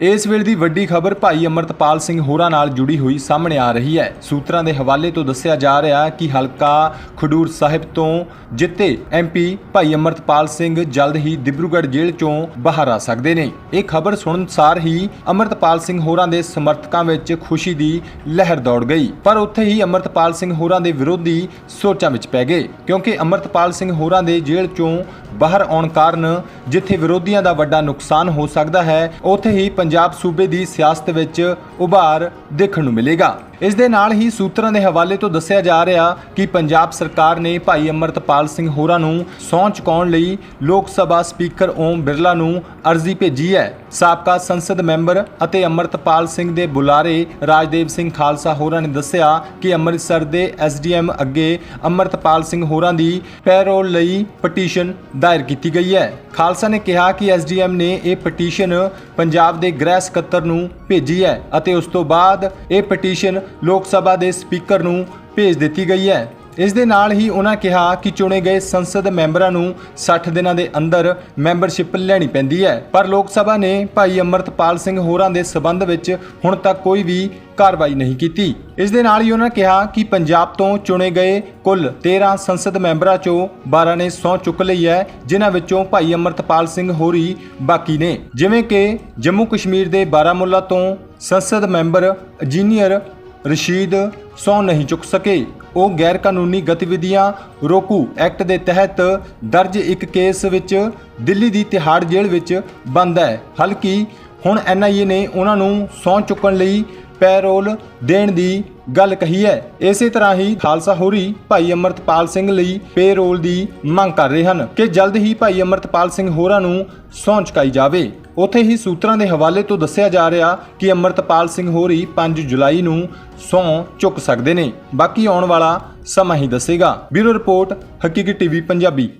ਇਸ ਵੇਲੇ ਦੀ ਵੱਡੀ ਖਬਰ ਭਾਈ ਅਮਰਤਪਾਲ ਸਿੰਘ ਹੋਰਾਂ ਨਾਲ ਜੁੜੀ ਹੋਈ ਸਾਹਮਣੇ ਆ ਰਹੀ ਹੈ। ਸੂਤਰਾਂ ਦੇ ਹਵਾਲੇ ਤੋਂ ਦੱਸਿਆ ਜਾ ਰਿਹਾ ਕਿ ਹਲਕਾ ਖਡੂਰ ਸਾਹਿਬ ਤੋਂ ਜਿੱਤੇ ਐਮਪੀ ਭਾਈ ਅਮਰਤਪਾਲ ਸਿੰਘ ਜਲਦ ਹੀ ਦਿਬਰੂਗੜ੍ਹ ਜੇਲ੍ਹ ਚੋਂ ਬਾਹਰ ਆ ਸਕਦੇ ਨੇ। ਇਹ ਖਬਰ ਸੁਣਨ ਸਾਰ ਹੀ ਅਮਰਤਪਾਲ ਸਿੰਘ ਹੋਰਾਂ ਦੇ ਸਮਰਥਕਾਂ ਵਿੱਚ ਖੁਸ਼ੀ ਦੀ ਲਹਿਰ ਦੌੜ ਗਈ। ਪਰ ਉੱਥੇ ਹੀ ਅਮਰਤਪਾਲ ਸਿੰਘ ਹੋਰਾਂ ਦੇ ਵਿਰੋਧੀ ਸੋਚਾਂ ਵਿੱਚ ਪੈ ਗਏ, ਕਿਉਂਕਿ ਅਮਰਤਪਾਲ ਸਿੰਘ ਹੋਰਾਂ ਦੇ ਜੇਲ੍ਹ ਚੋਂ ਬਾਹਰ ਆਉਣ ਕਾਰਨ ਜਿੱਥੇ ਵਿਰੋਧੀਆਂ ਦਾ ਵੱਡਾ ਨੁਕਸਾਨ ਹੋ ਸਕਦਾ ਹੈ, ਉੱਥੇ ਹੀ ਪੰਜਾਬ ਸੂਬੇ ਦੀ ਸਿਆਸਤ ਵਿੱਚ ਉਭਾਰ ਦੇਖਣ ਨੂੰ ਮਿਲੇਗਾ। ਇਸ ਦੇ ਨਾਲ ਹੀ ਸੂਤਰਾਂ ਦੇ ਹਵਾਲੇ ਤੋਂ ਦੱਸਿਆ ਜਾ ਰਿਹਾ ਕਿ ਪੰਜਾਬ ਸਰਕਾਰ ਨੇ ਭਾਈ ਅਮਰਤਪਾਲ ਸਿੰਘ ਹੋਰਾਂ ਨੂੰ ਸਹੁੰ ਚੁਕਾਉਣ ਲਈ ਲੋਕ ਸਭਾ ਸਪੀਕਰ ਓਮ ਬਿਰਲਾ ਨੂੰ ਅਰਜ਼ੀ ਭੇਜੀ ਹੈ। ਸਾਬਕਾ ਸੰਸਦ ਮੈਂਬਰ ਅਤੇ ਅਮਰਤਪਾਲ ਸਿੰਘ ਦੇ ਬੁਲਾਰੇ ਰਾਜਦੇਵ ਸਿੰਘ ਖਾਲਸਾ ਹੋਰਾਂ ਨੇ ਦੱਸਿਆ ਕਿ ਅੰਮ੍ਰਿਤਸਰ ਦੇ ਐਸਡੀਐਮ ਅੱਗੇ ਅਮਰਤਪਾਲ ਸਿੰਘ ਹੋਰਾਂ ਦੀ ਪੈਰੋਲ ਲਈ ਪਟੀਸ਼ਨ ਦਾਇਰ ਕੀਤੀ ਗਈ ਹੈ। ਖਾਲਸਾ ਨੇ ਕਿਹਾ ਕਿ ਐਸਡੀਐਮ ਨੇ ਇਹ ਪਟੀਸ਼ਨ ਪੰਜਾਬ ਦੇ ਗ੍ਰਹਿ ਸਕੱਤਰ ਨੂੰ ਭੇਜੀ ਹੈ ਅਤੇ ਉਸ ਤੋਂ ਬਾਅਦ ਇਹ ਪਟੀਸ਼ਨ ਲੋਕ ਸਭਾ ਦੇ ਸਪੀਕਰ ਨੂੰ ਭੇਜ ਦਿੱਤੀ ਗਈ ਹੈ। ਇਸ ਦੇ ਨਾਲ ਹੀ ਉਹਨਾਂ ਕਿਹਾ ਕਿ ਚੁਣੇ ਗਏ ਸੰਸਦ ਮੈਂਬਰਾਂ ਨੂੰ 60 ਦਿਨਾਂ ਦੇ ਅੰਦਰ ਮੈਂਬਰਸ਼ਿਪ ਲੈਣੀ ਪੈਂਦੀ ਹੈ। ਪਰ ਲੋਕ ਸਭਾ ਨੇ ਭਾਈ ਅਮਰਤਪਾਲ ਸਿੰਘ ਹੋਰਾਂ ਦੇ ਸਬੰਧ ਵਿੱਚ ਹੁਣ ਤੱਕ ਕੋਈ ਵੀ ਕਾਰਵਾਈ ਨਹੀਂ ਕੀਤੀ। ਇਸ ਦੇ ਨਾਲ ਹੀ ਉਹਨਾਂ ਕਿਹਾ ਕਿ ਪੰਜਾਬ ਤੋਂ ਚੁਣੇ ਗਏ ਕੁੱਲ 13 ਸੰਸਦ ਮੈਂਬਰਾਂ ਚੋਂ 12 ਨੇ ਸਹੁੰ ਚੁੱਕ ਲਈ ਹੈ, ਜਿਨ੍ਹਾਂ ਵਿੱਚੋਂ ਭਾਈ ਅਮਰਤਪਾਲ ਸਿੰਘ ਹੋਰੀ ਬਾਕੀ ਨੇ। ਜਿਵੇਂ ਕਿ ਜੰਮੂ ਕਸ਼ਮੀਰ ਦੇ ਬਾਰਾਮੁੱਲਾ ਤੋਂ ਸੰਸਦ ਮੈਂਬਰ ਇੰਜੀਨੀਅਰ ਰਸ਼ੀਦ ਸਹੁੰ ਨਹੀਂ ਚੁੱਕ ਸਕੇ। ਉਹ ਗੈਰ ਕਾਨੂੰਨੀ ਗਤੀਵਿਧੀਆਂ ਰੋਕੂ ਐਕਟ ਦੇ ਤਹਿਤ ਦਰਜ ਇੱਕ ਕੇਸ ਵਿੱਚ ਦਿੱਲੀ ਦੀ ਤਿਹਾੜ ਜੇਲ੍ਹ ਵਿੱਚ ਬੰਦ ਹੈ। ਹਲਕੀ ਹੁਣ ਐਨਆਈਏ ਨੇ ਉਹਨਾਂ ਨੂੰ ਸਹੁੰ ਚੁੱਕਣ ਲਈ ਪੈਰੋਲ ਦੇਣ ਦੀ ਗੱਲ ਕਹੀ ਹੈ। ਇਸੇ ਤਰ੍ਹਾਂ ਹੀ ਖਾਲਸਾ ਹੋਰੀ ਭਾਈ ਅਮਰਤਪਾਲ ਸਿੰਘ ਲਈ ਪੇਰੋਲ ਦੀ ਮੰਗ ਕਰ ਰਹੇ ਹਨ ਕਿ ਜਲਦ ਹੀ ਭਾਈ ਅਮਰਤਪਾਲ ਸਿੰਘ ਹੋਰਾਂ ਨੂੰ ਸਹੁੰ ਚੁਕਾਈ ਜਾਵੇ। ਉੱਥੇ ਹੀ ਸੂਤਰਾਂ ਦੇ ਹਵਾਲੇ ਤੋਂ ਦੱਸਿਆ ਜਾ ਰਿਹਾ ਕਿ ਅਮਰਤਪਾਲ ਸਿੰਘ ਹੋਰੀ 5 ਜੁਲਾਈ ਨੂੰ ਸਹੁੰ ਚੁੱਕ ਸਕਦੇ ਨੇ। ਬਾਕੀ ਆਉਣ ਵਾਲਾ ਸਮਾਂ ਹੀ ਦੱਸੇਗਾ। Bureau report Haqiqi TV, Punjabi.